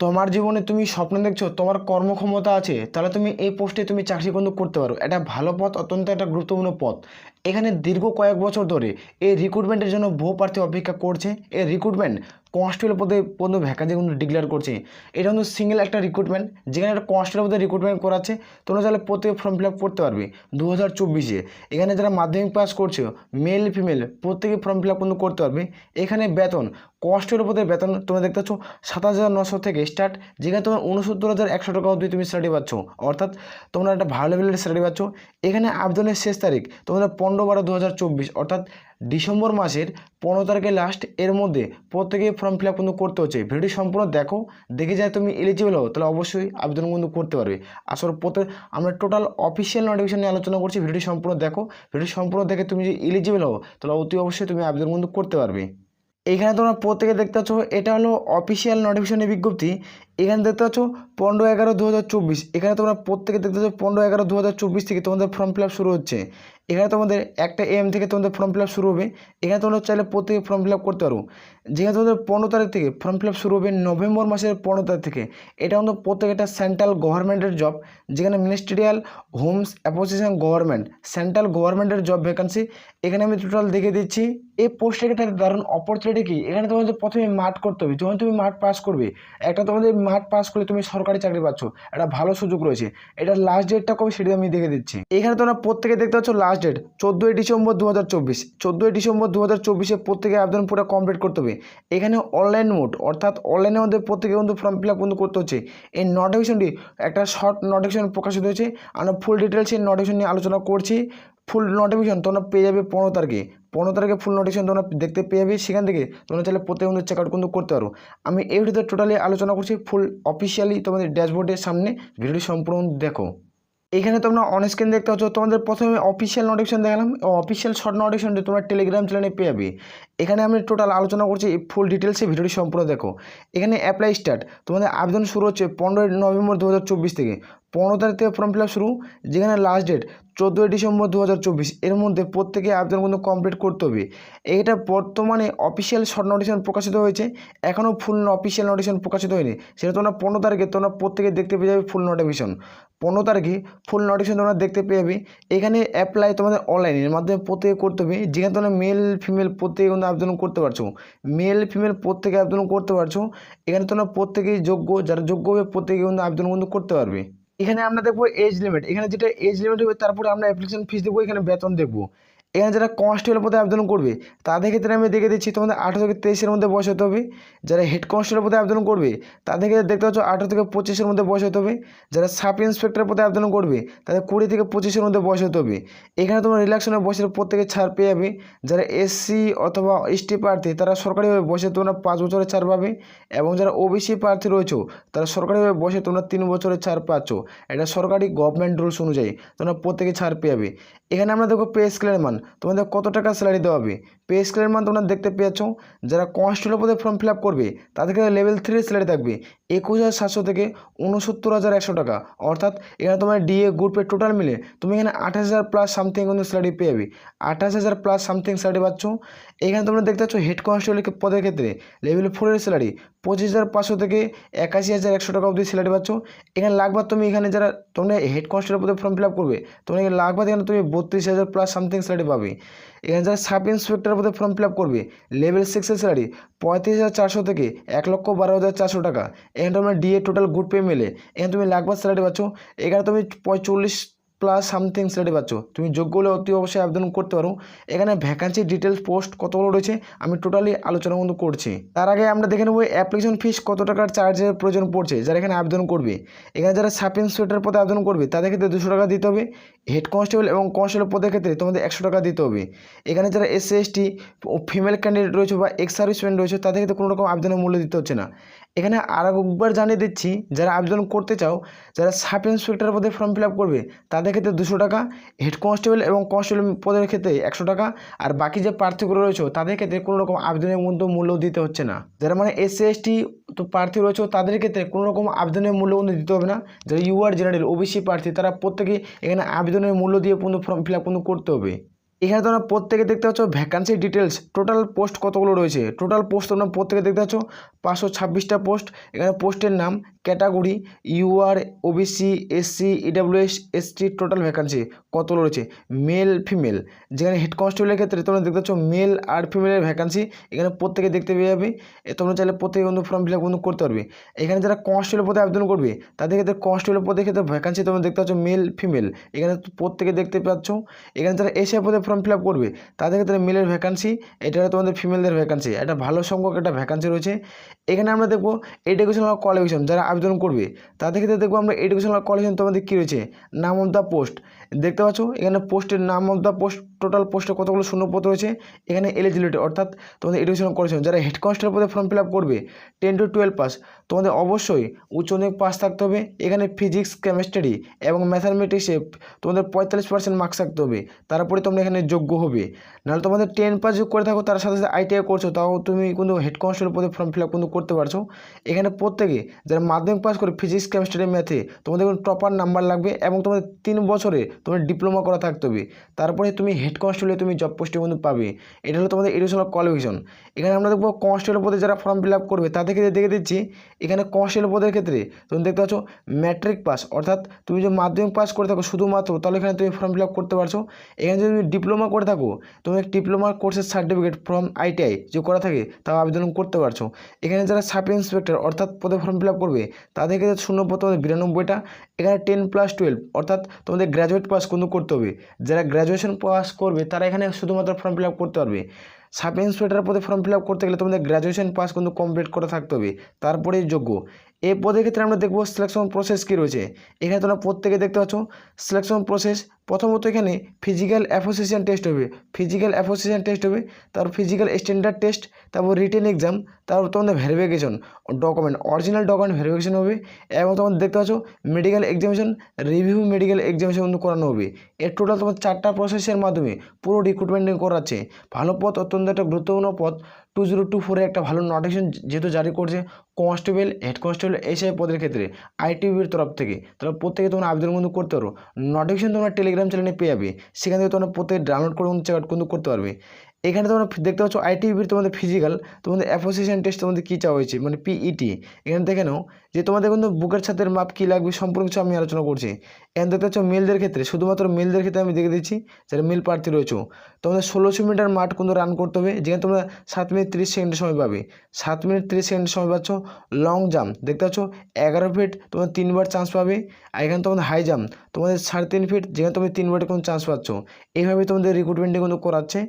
তোমার জীবনে তুমি স্বপ্ন দেখছ, তোমার কর্মক্ষমতা আছে, তাহলে তুমি এই পোস্টে তুমি চাকরি কিন্তু করতে পারো। এটা ভালো পথ, অত্যন্ত একটা গুরুত্বপূর্ণ পথ। এখানে দীর্ঘ কয়েক বছর ধরে এই রিক্রুটমেন্টের জন্য বহু প্রার্থী অপেক্ষা করছে। এই রিক্রুটমেন্ট কনস্টেবল পদে পদ ভ্যাকান্সি কিন্তু ডিক্লেয়ার করছে। এটা কিন্তু সিঙ্গেল একটা রিক্রুটমেন্ট যেখানে একটা কনস্টেবল পদে রিক্রুটমেন্ট করাচ্ছে, তোমরা তাহলে প্রত্যেকে ফর্ম ফিল আপ করতে পারবে দু হাজার চব্বিশে। এখানে যারা মাধ্যমিক পাস করছে মেল ফিমেল প্রত্যেকে ফর্ম ফিল আপ কিন্তু করতে পারবে। এখানে বেতন কনস্টেবল পদের বেতন তোমরা দেখতে পাচ্ছ সাতাশ হাজার নশো থেকে স্টার্ট যেখানে তোমার উনসত্তর হাজার একশো টাকা অবধি তুমি স্যালারি পাচ্ছ। অর্থাৎ তোমরা একটা ভালো লেভেলের স্যালারি পাচ্ছ। এখানে আবেদনের শেষ তারিখ তোমাদের পনেরো বারো দু অর্থাৎ ডিসেম্বর মাসের পনেরো তারিখে লাস্ট এর মধ্যে প্রত্যেকে ফর্ম ফিল আপ কিন্তু করতে হচ্ছে। ভিডিও সম্পূর্ণ দেখো, দেখে যায় তুমি এলিজিবল হও, তাহলে অবশ্যই আবেদন কিন্তু করতে পারবে। আসলে প্রত্যেক আমরা টোটাল অফিসিয়াল নোটিফিকেশন নিয়ে আলোচনা করছি ভিডিও সম্পূর্ণ দেখো। ভিডিও সম্পূর্ণ দেখে তুমি যদি এলিজিবল হও, তাহলে অতি অবশ্যই তুমি আবেদন কিন্তু করতে পারবে। এখানে তোমরা প্রত্যেকে দেখতে পাচ্ছ, এটা হলো অফিসিয়াল নোটিফিকেশনের বিজ্ঞপ্তি। এখানে দেখতে পাচ্ছ পনেরো এগারো দু এখানে তোমরা প্রত্যেকে দেখতে পাচ্ছ পনেরো এগারো দু থেকে তোমাদের ফর্ম ফিল শুরু হচ্ছে। এখানে তোমাদের একটা এম থেকে তোমাদের ফর্ম ফিল শুরু হবে। এখানে তোমরা চাইলে প্রত্যেকে ফর্ম ফিল করতে পারো। যেখানে তোমাদের পনেরো তারিখ থেকে ফর্ম ফিল শুরু হবে নভেম্বর মাসের পনেরো তারিখ থেকে। এটা কিন্তু প্রত্যেকটা সেন্ট্রাল গভর্নমেন্টের জব যেখানে ministerial homes association government central গভর্নমেন্টের জব ভ্যাকান্সি এখানে আমি টোটাল দেখে দিচ্ছি। এই পোস্টে একটা দারুণ অপরচুনিটি কি? এখানে তোমাদের প্রথমে মাঠ করতে হবে। যখন তুমি মাঠ পাস করবে, একটা তোমাদের মাঠ পাস করলে তুমি সরকারি চাকরি পাচ্ছ। একটা ভালো সুযোগ রয়েছে। এটার লাস্ট ডেটটা কবে সেটা আমি দেখে দিচ্ছি। এখানে তোমরা প্রত্যেকে দেখতে পাচ্ছ লাস্ট ডেট চোদ্দোই ডিসেম্বর দু হাজার চব্বিশ। চোদ্দোই ডিসেম্বর দু হাজার চব্বিশে প্রত্যেকে আবেদন পুরো কমপ্লিট করতে হবে। এখানে অনলাইন মোড অর্থাৎ অনলাইনের মধ্যে প্রত্যেকে কিন্তু ফর্ম ফিল আপ কিন্তু করতে হচ্ছে। এই নোটিফিকেশনটি একটা শর্ট নোটিফিকেশন প্রকাশিত হয়েছে। আমরা ফুল ডিটেলস এই নোটিফিকেশন নিয়ে আলোচনা করছি। ফুল নোটিফিকেশন তোমরা পেয়ে যাবে পনেরো তারিখে। পনেরো তারিখে ফুল নোটিফিকেশন তোমরা দেখতে পেয়ে যাবে, সেখান থেকে তোমরা চাইলে প্রত্যেক চেক আউট কিন্তু করতে পারো। আমি এই ভিডিওতে টোটালি আলোচনা করছি ফুল অফিসিয়ালি তোমাদের ড্যাশবোর্ডের সামনে ভিডিওটি সম্পূর্ণ দেখো। এখানে তোমরা অন স্ক্রিন দেখতে পাচ্ছ, তোমাদের প্রথমে অফিসিয়াল নোটিফিকেশন দেখালাম অফিসিয়াল শর্ট নোটিফিকেশনটি তোমরা টেলিগ্রাম চ্যানেলে পেয়ে যাবে। এখানে আমি টোটাল আলোচনা করছি ফুল ডিটেলসে ভিডিওটি সম্পূর্ণ দেখো। এখানে অ্যাপ্লাই স্টার্ট তোমাদের আবেদন শুরু হচ্ছে পনেরোই নভেম্বর দু হাজার চব্বিশ থেকে। পনেরো তারিখ থেকে ফর্ম ফিল আপ শুরু, যেখানে লাস্ট ডেট চোদ্দোই ডিসেম্বর দু হাজার চব্বিশ। এর মধ্যে প্রত্যেকে আবেদন কিন্তু কমপ্লিট করতে হবে। এইটা বর্তমানে অফিসিয়াল শর্ট নোটিফিকেশন প্রকাশিত হয়েছে। এখনও ফুল অফিসিয়াল নোটিফিকেশন প্রকাশিত হয়নি। সেটা তোমরা পনেরো তারিখে তোমরা প্রত্যেকে দেখতে পেয়ে যাবে ফুল নোটিফিকেশন পনেরো তারিখে ফুল নোটিফিকেশন তোমরা দেখতে পেয়ে যাবে। এখানে অ্যাপ্লাই তোমাদের অনলাইনের মাধ্যমে প্রত্যেকে করতে হবে। যেখানে তোমরা মেল ফিমেল প্রত্যেকে কিন্তু আবেদন করতে পারছ। মেল ফিমেল প্রত্যেকে আবেদন করতে পারছ। এখানে তোমরা প্রত্যেকেই যোগ্য, যারা যোগ্য হবে প্রত্যেকে কিন্তু আবেদন কিন্তু করতে পারবে। এখানে আমরা দেখব এজ লিমিট এখানে যেটা এজ লিমিট হবে, তারপরে আমরা অ্যাপ্লিকেশন ফিস দেবো এখানে বেতন দেখব। এখানে যারা কনস্টেবল পদে আবেদন করবে, তাদের ক্ষেত্রে আমি দেখে দিচ্ছি তোমাদের আঠেরো থেকে তেইশের মধ্যে বয়স হতে হবে। যারা হেড কনস্টেবল পদে আবেদন করবে, তাদের ক্ষেত্রে দেখতে পাচ্ছ আঠেরো থেকে পঁচিশের মধ্যে বয়স হতে হবে। যারা সাব ইন্সপেক্টর পদে আবেদন করবে, তাদের কুড়ি থেকে পঁচিশের মধ্যে বয়স হতে হবে। এখানে তোমার রিল্যাক্সনের বয়সের প্রত্যেকে ছাড় পেয়ে যাবে। যারা এসসি অথবা এসটি প্রার্থী, তারা সরকারিভাবে বয়সে তোমরা পাঁচ বছরের ছাড় পাবে এবং যারা ওবিসি প্রার্থী রয়েছে, তারা সরকারিভাবে বয়সে তোমরা তিন বছরের ছাড় পাচ্ছ। এটা সরকারি গভর্নমেন্ট রুলস অনুযায়ী তোমরা প্রত্যেকে ছাড় পেয়ে যাবে। এখানে আমরা দেখো পে স্কেলের মান। তোমাদের কত টাকা স্যালারি দেওয়া হবে? পে স্কেলের মান তোমরা দেখতে পেয়েছ। যারা কনস্টেবল পদে ফর্ম ফিল করবে তাদেরকে লেভেল থ্রি স্যালারি থাকবে। একুশ হাজার সাতশো থেকে উনসত্তর হাজার একশো টাকা। অর্থাৎ এখানে তোমার ডিএ গ্রুপের টোটাল মিলে তুমি এখানে আঠাশ হাজার প্লাস সামথিং কিন্তু স্যালারি পেয়ে যাবে। আঠাশ হাজার প্লাস সামথিং স্যালারি পাচ্ছ। এখানে তোমরা দেখতে পাচ্ছ হেড কনস্টেবল পদের ক্ষেত্রে লেভেল ফোরের স্যালারি পঁচিশ হাজার পাঁচশো থেকে একাশি হাজার একশো টাকা অবধি স্যালারি পাচ্ছ। এখানে লাগবার তুমি এখানে যারা, তোমরা হেড কনস্টেবল পদে ফর্ম ফিল আপ করবে, তোমরা এখানে লাগবার এখানে তুমি বত্রিশ হাজার প্লাস সামথিং স্যালারি পাবে। এখানে যারা সাব ইন্সপেক্টর পদে ফর্ম ফিল আপ করবে লেভেল সিক্সের স্যালারি পঁয়ত্রিশ হাজার চারশো থেকে এক লক্ষ বারো হাজার চারশো টাকা। এখানে তোমার ডিএ টোটাল গুড পে মেলে, এখানে তুমি লাগবার স্যালারি পাচ্ছ। এখানে তুমি পঁয়চল্লিশ প্লাস সামথিং স্যালারি পাচ্ছ। তুমি যোগ্য হলে অতি অবশ্যই আবেদন করতে পারো। এখানে ভ্যাকান্সি ডিটেলস পোস্ট কতগুলো রয়েছে, আমি টোটালি আলোচনা কিন্তু করছি। তার আগে আমরা দেখে নেব অ্যাপ্লিকেশন ফিস কত টাকার চার্জের প্রয়োজন পড়ছে, যারা এখানে আবেদন করবে। এখানে যারা সাব ইন্সপেক্টর পদে আবেদন করবে, তাদের ক্ষেত্রে দুশো টাকা দিতে হবে। হেড কনস্টেবল এবং কনস্টেবল পদের ক্ষেত্রে তোমাদের একশো টাকা দিতে হবে। এখানে যারা এসসি এসটি ফিমেল ক্যান্ডিডেট রয়েছে বা এক্স সার্ভিসম্যান রয়েছে, তাদের ক্ষেত্রে কোনো রকম আবেদনের মূল্য দিতে হচ্ছে না। এখানে আর একবার জানিয়ে দিচ্ছি, যারা আবেদন করতে চাও, যারা সাব ইন্সপেক্টর পদে ফর্ম ফিল করবে, তাদের ক্ষেত্রে দুশো টাকা হেড কনস্টেবল এবং কনস্টেবল পদের ক্ষেত্রে একশো টাকা, আর বাকি যে প্রার্থীগুলো রয়েছে, তাদের ক্ষেত্রে কোনো রকম আবেদনের মধ্যে মূল্য দিতে হচ্ছে না। যারা মানে এসসি এসটি তো প্রার্থী রয়েছে, তাদের ক্ষেত্রে কোনো রকম আবেদনের মূল্য কিন্তু দিতে হবে না। যারা ইউআর জেনারেল ওবিসি প্রার্থী, তারা প্রত্যেকেই এখানে আবেদনের মূল্য দিয়ে কিন্তু ফর্ম ফিল করতে হবে। এখানে তোমরা প্রত্যেকে দেখতে পাচ্ছ ভ্যাকান্সি ডিটেলস টোটাল পোস্ট কতগুলো রয়েছে? টোটাল পোস্ট তোমরা প্রত্যেকে দেখতে পাচ্ছ পাঁচশো ছাব্বিশটা পোস্ট এখানে পোস্টের নাম category UR OBC SC EWS ST total vacancy কতগুলো রয়েছে? মেল ফিমেল যেখানে হেড কনস্টেবলের ক্ষেত্রে তোমরা দেখতে পাচ্ছ মেল আর ফিমেলের ভ্যাকান্সি এখানে প্রত্যেকে দেখতে পেয়ে যাবে। তোমরা চাইলে প্রত্যেকে কিন্তু ফর্ম ফিল আপ কিন্তু করতে পারবে। এখানে যারা কনস্টেবল পদে আবেদন করবে, তাদের ক্ষেত্রে কনস্টেবল পদের ক্ষেত্রে ভ্যাকান্সি তোমরা দেখতে পাচ্ছ মেল ফিমেল এখানে প্রত্যেকে দেখতে পাচ্ছ। এখানে যারা এশিয়া পদে ফর্ম ফিল করবে, তাদের ক্ষেত্রে মেলের ভ্যাকান্সি এটা তোমাদের ফিমেলদের ভ্যাকান্সি একটা ভালো সংখ্যক একটা ভ্যাকান্সি রয়েছে। এখানে আমরা দেখব এডুকেশনাল কোয়ালিফিকেশন যারা আবেদন করবে, তাদের ক্ষেত্রে দেখব আমরা এডুকেশনাল কোয়ালিফিকেশন তোমাদের কী রয়েছে? নাম অফ দ্য পোস্ট দেখতে পাচ্ছ? এখানে পোস্টের নাম অফ দ্য পোস্ট টোটাল পোস্টে কতগুলো শূন্যপদ রয়েছে? এখানে এলিজিবিলিটি অর্থাৎ তোমাদের এডুকেশনাল কোয়ালিফিকেশন যারা হেড কনস্টেবল পদে ফর্ম ফিল আপ করবে টেন টু টুয়েলভ পাস তোমাদের অবশ্যই উচ্চ মাধ্যমিক পাস থাকতে হবে। এখানে ফিজিক্স কেমিস্ট্রি এবং ম্যাথামেটিক্সে তোমাদের পঁয়তাল্লিশ পার্সেন্ট মার্কস থাকতে হবে। তারপরে তোমরা এখানে যোগ্য হবে। নাহলে তোমাদের টেন পাস যোগ করে থাকো, তার সাথে সাথে আইটিআই করছ, তাও তুমি কিন্তু হেড কনস্টেবল পদে ফর্ম ফিল আপ কিন্তু করতে পারছ। এখানে প্রত্যেকে যারা মাধ্যমিক পাস করে ফিজিক্স কেমিস্ট্রি ম্যাথে তোমাদের কোনো টপার নাম্বার লাগবে এবং তোমাদের তিন বছরে তোমার ডিপ্লোমা করা থাকতে হবে। তারপরে তুমি হেড কনস্টেবলে তুমি জব পোস্টে কিন্তু পাবে। এটা হলো তোমাদের এডুকেশনাল কোয়ালিফিকেশন এখানে আমরা দেখব কনস্টেবল পদে যারা ফর্ম ফিল আপ করবে, তাদের ক্ষেত্রে দেখে দিচ্ছি, এখানে কনস্টেবল পদের ক্ষেত্রে তুমি দেখতে পাচ্ছ ম্যাট্রিক পাস অর্থাৎ তুমি যে মাধ্যমিক পাস করে থাকো শুধুমাত্র, তাহলে এখানে তুমি ফর্ম ফিল আপ করতে পারছ। এখানে যদি তুমি ডিপ্লোমা করে থাকো, তুমি ডিপ্লোমা কোর্সের সার্টিফিকেট ফ্রম আইটিআই যে করা থাকে, তাও আবেদন করতে পারছ। এখানে যারা সাব ইন্সপেক্টর অর্থাৎ পদে ফর্ম ফিল আপ করবে, তাদের ক্ষেত্রে শূন্য পদ তোমাদের বিরানব্বইটা। এখানে টেন প্লাস টুয়েলভ অর্থাৎ তোমাদের গ্র্যাজুয়েট পাস কিন্তু করতে হবে। যারা গ্র্যাজুয়েশন পাস করবে, তারা এখানে শুধুমাত্র ফর্ম ফিল করতে পারবে। সাব ইন্সপেক্টর পদে ফর্ম ফিল করতে গেলে তোমাদের গ্র্যাজুয়েশন পাস কিন্তু কমপ্লিট করে থাকতে হবে। তারপরেই যোগ্য। এই পদের ক্ষেত্রে আমরা দেখব সিলেকশন প্রসেস কী রয়েছে। এখানে তোমরা প্রত্যেকে দেখতে পাচ্ছ সিলেকশন প্রসেস প্রথমত এখানে ফিজিক্যাল অ্যাসোসিয়েশন টেস্ট হবে। ফিজিক্যাল অ্যাসোসিয়েশন টেস্ট হবে তারপর ফিজিক্যাল স্ট্যান্ডার্ড টেস্ট তারপর রিটেন এক্সাম তারপর তোমাদের verification document original document verification হবে, এবং তোমাদের দেখতে পাচ্ছ medical examination review medical examination কিন্তু করানো হবে। এর টোটাল তোমার চারটা প্রসেসের মাধ্যমে পুরো রিক্রুটমেন্টিং করাচ্ছে। ভালো পথ অত্যন্ত একটা গুরুত্বপূর্ণ পথ টু জিরো টু ফোরে একটা ভালো নোটিফিকেশন যেহেতু জারি করছে কনস্টেবল হেড কনস্টেবল এসআই পদের ক্ষেত্রে আইটিভির তরফ থেকে তোমরা প্রত্যেকে তোমরা আবেদন কিন্তু করতে পারো। নোটিফিকেশন তোমরা টেলিগ্রাম চ্যানেলে পেয়ে যাবে। সেখান থেকে তোমরা প্রত্যেকে ডাউনলোড করে চেক আউট কিন্তু করতে পারবে। এখানে তোমরা দেখতে পাচ্ছ আইটিভির তোমাদের ফিজিক্যাল তোমাদের অ্যাসোসিয়েশন টেস্ট তোমাদের কী চাওয়া হয়েছে? মানে পিইটি এখানে দেখে নাও যে তোমাদের কিন্তু বুকের ছাদের মাপ কী লাগবে সম্পূর্ণ কিছু আমি আলোচনা করছি। এখানে দেখতে পাচ্ছ মেলদের ক্ষেত্রে, শুধুমাত্র মেলদের ক্ষেত্রে আমি দেখে দিচ্ছি যারা মেল প্রার্থী রয়েছে। তোমাদের ষোলোশো মিটার মাঠ কিন্তু রান করতে হবে, যেখানে তোমরা সাত মিনিট তিরিশ সেকেন্ডের সময় পাবে। সাত মিনিট তিরিশ সেকেন্ডের সময় পাচ্ছ লং জাম্প দেখতে পাচ্ছ এগারো ফিট তোমরা তিনবার চান্স পাবে, আর এখানে তোমাদের হাই জাম্প তোমাদের সাড়ে তিন ফিট যেখানে তুমি তিনবার কোনো চান্স পাচ্ছ। এইভাবে তোমাদের রিক্রুটমেন্টে কিন্তু করাচ্ছে।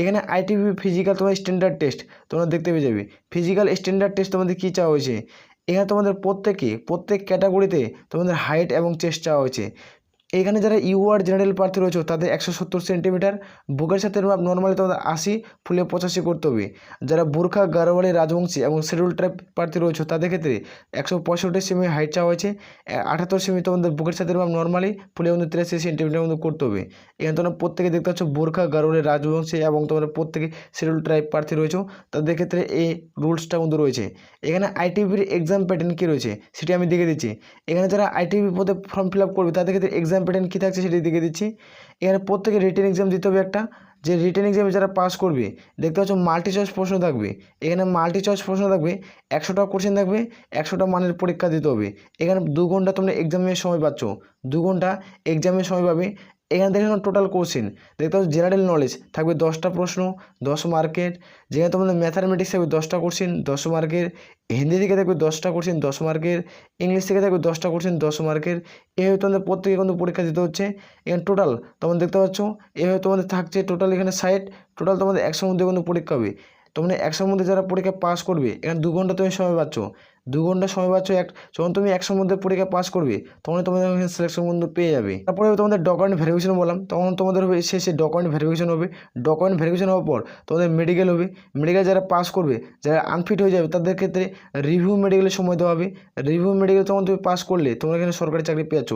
এখানে আইটিভি ফিজিক্যাল তোমার স্ট্যান্ডার্ড টেস্ট তোমরা দেখতে পেয়ে যাবে। ফিজিক্যাল স্ট্যান্ডার্ড টেস্ট তোমাদের কী চাওয়া হয়েছে? এখানে তোমাদের প্রত্যেকে, প্রত্যেক ক্যাটাগরিতে তোমাদের হাইট এবং চেস্ট চাওয়া হয়েছে। এখানে যারা ইউআর জেনারেল প্রার্থী রয়েছে, তাদের একশো সত্তর সেন্টিমিটার বুকের সাথে মাপ নর্মালি তোমাদের আশি, ফুলে পঁচাশি করতে হবে। যারা বোরখা, গারোয়ালি, রাজবংশী এবং শিডিউল ট্রাইব প্রার্থী রয়েছে, তাদের ক্ষেত্রে একশো পঁয়ষট্টি সেমি হাইট চাওয়া হয়েছে। আঠাত্তর সেমি তোমাদের বুকের সাথে মাপ নর্মালি ফুলে কিন্তু তিরাশি সেন্টিমিটার মধ্যে করতে হবে। এখানে তোমরা প্রত্যেকে দেখতে পাচ্ছ বোরখা, গারোয়ালি, রাজবংশী এবং তোমরা প্রত্যেকে শিডিউল ট্রাইব প্রার্থী রয়েছে, তাদের ক্ষেত্রে এই রুলসটা কিন্তু রয়েছে। এখানে আইটিভির এক্সাম প্যাটার্ন কী রয়েছে, সেটি আমি দেখে দিচ্ছি। এখানে যারা আইটিভি পদে ফর্ম ফিল আপ করবে, তাদের ক্ষেত্রে এক্সাম প্যাটার্ন কী থাকছে সেটি দেখে দিচ্ছি। এখানে প্রত্যেকে রিটেন এক্সাম দিতে হবে একটা। যে রিটেন এক্সামে যারা পাস করবে, দেখতে পাচ্ছ মাল্টি চয়েস প্রশ্ন থাকবে। এখানে মাল্টি চয়েস প্রশ্ন থাকবে একশোটা কোশ্চেন থাকবে একশোটা মানের পরীক্ষা দিতে হবে। এখানে দু ঘণ্টা তোমরা এক্সামের সময় পাচ্ছ। দু ঘণ্টা এক্সামের সময় পাবে। এখানে দেখে টোটাল কোশ্চেন দেখতে পাচ্ছ জেনারেল নলেজ থাকবে দশটা প্রশ্ন, দশ মার্কের যেখানে তোমাদের ম্যাথামেটিক্স থাকবে দশটা কোশ্চেন দশ মার্কের হিন্দি থেকে থাকবে দশটা কোশ্চেন দশ মার্কের ইংলিশ থেকে থাকবে দশটা কোশ্চেন দশ মার্কের এভাবে তোমাদের প্রত্যেকে কিন্তু পরীক্ষা দিতে হচ্ছে। এখানে টোটাল তোমরা দেখতে পাচ্ছ এভাবে তোমাদের থাকছে টোটাল এখানে সাইট টোটাল তোমাদের একশোর মধ্যে কিন্তু পরীক্ষা হবে। তোমরা একশোর মধ্যে যারা পরীক্ষা পাস করবে, এখানে দু ঘণ্টা তুমি সময় পাচ্ছ। দু ঘণ্টা সময় পাচ্ছ এক, যখন তুমি একশোর মধ্যে পরীক্ষা পাস করবে তখন তোমাদের সিলেকশন কিন্তু পেয়ে যাবে। তারপরে তোমাদের ডকুমেন্ট ভেরিফিকেশন বললাম, তখন তোমাদের হবে শেষে ডকুমেন্ট ভেরিফিকেশন হবে। ডকুমেন্ট ভেরিফিকেশন হওয়ার পর তোমাদের মেডিকেল হবে। মেডিকেল যারা পাস করবে, যারা আনফিট হয়ে যাবে, তাদের ক্ষেত্রে রিভিউ মেডিকেলের সময় দেওয়া হবে। রিভিউ মেডিকেল তখন তুমি পাস করলে, তোমরা এখানে সরকারি চাকরি পেয়েছ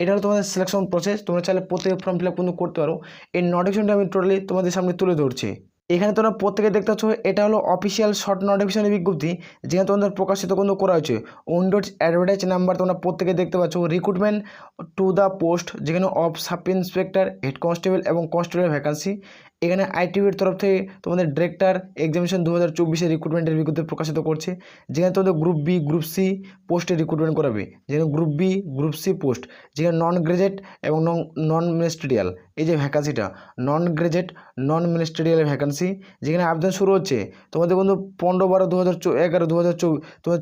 এটা হলো তোমাদের সিলেকশন প্রসেস তোমরা চাইলে প্রত্যেক ফর্ম ফিল আপ কিন্তু করতে পারো। এই নোটিফিকেশনটা আমি টোটালি তোমাদের সামনে তুলে ধরছি। এখানে তোমরা প্রত্যেকে দেখতে পাচ্ছ, এটা হলো অফিসিয়াল শর্ট নোটিফিকেশনের বিজ্ঞপ্তি, যেখানে তোমাদের প্রকাশিত কিন্তু করা হয়েছে। উইন্ডোজ অ্যাডভার্টাইজ নাম্বার তোমরা প্রত্যেকে দেখতে পাচ্ছ রিক্রুটমেন্ট টু দ্য পোস্ট যেখানে of sub inspector head constable এবং কনস্টেবলের ভ্যাকান্সি এখানে আইটিভির তরফ থেকে তোমাদের ডিরেক্টর এক্সামিনেশন দু হাজার চব্বিশে রিক্রুটমেন্টের বিজ্ঞপ্তি প্রকাশিত করছে, যেখানে তোমাদের গ্রুপ বি গ্রুপ সি পোস্টে রিক্রুটমেন্ট করাবে। যেখানে group B group C post যেখানে নন গ্রাজুয়েট এবং নন মিনিস্ট্রিয়াল এই যে ভ্যাকান্সিটা non graduate non ministerial vacancy যেখানে আবেদন শুরু হচ্ছে। তোমাদের বন্ধু পনেরো বারো দু হাজার এগারো দু হাজার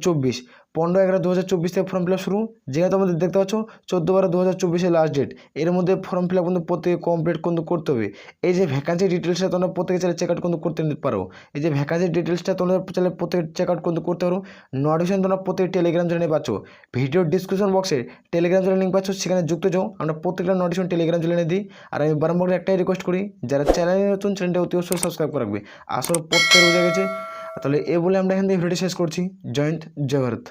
চব্বিশ পনেরো এগারো দু হাজার চব্বিশ থেকে ফর্ম ফিল শুরু। যেখানে তোমাদের দেখতে পাচ্ছ, চোদ্দ বারো দু হাজার চব্বিশে লাস্ট ডেট এর মধ্যে ফর্ম ফিল আপ কিন্তু প্রত্যেকে কমপ্লিট কিন্তু করতে হবে। এই যে ভ্যাকান্সি ডিটেলসটা তোমরা প্রত্যেকে চাইলে চেক আউট কিন্তু করতে নিতে পারো। এই যে ভ্যাকান্সি ডিটেলসটা তোমরা চাইলে প্রত্যেকে চেক আউট কিন্তু করতে পারো। নোটিফিকেশন তোমরা প্রত্যেক টেলিগ্রাম চ্যানেলে পাচ্ছ। ভিডিও ডিসক্রিপশন বক্সে টেলিগ্রাম চ্যানেল লিঙ্ক পাচ্ছ। সেখানে যুক্ত যাও। আমরা প্রত্যেকটা নোটিফিকেশন টেলিগ্রাম চ্যানেলে দিই। আর আমি বারম্বার একটাই রিকোয়েস্ট করি, যারা চ্যানেলে নতুন চ্যানেলটা অতি অবশ্যই সাবস্ক্রাইব করে রাখবে। আসলে প্রত্যেক বোঝা গেছে। তাহলে এ বলে আমরা এখান থেকে ভিডিও শেষ করছি। জয়ন্ত জয় ভারত।